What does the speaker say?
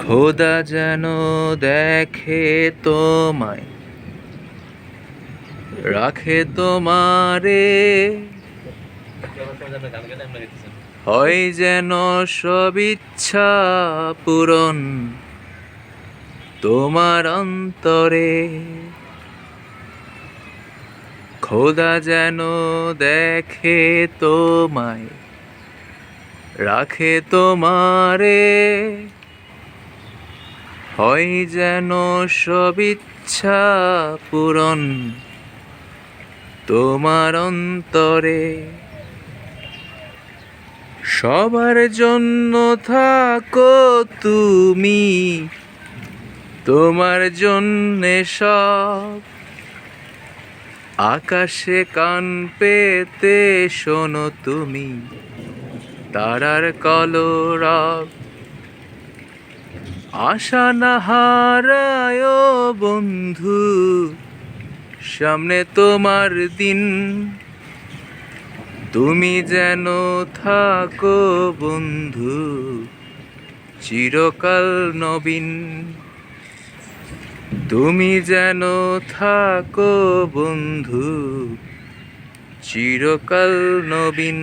খোদা যেন দেখে তোমায়, রাখে তোমারে। হয় যেন সব ইচ্ছা পূরণ তোমার অন্তরে। খোদা যেন দেখে তোমায়, রাখে তোমারে। হয় যেন সব ইচ্ছা পূরণ। তোমার অন্তরে সবার জন্য থাকো তুমি। তোমার জন্যে সব আকাশে কান পেতে শোনো তুমি। তারার কলরব আশা না হারায় বন্ধু, সামনে তোমার দিন। তুমি যেন থাকো বন্ধু, চিরকাল নবীন। তুমি যেন থাকো বন্ধু, চিরকাল নবীন।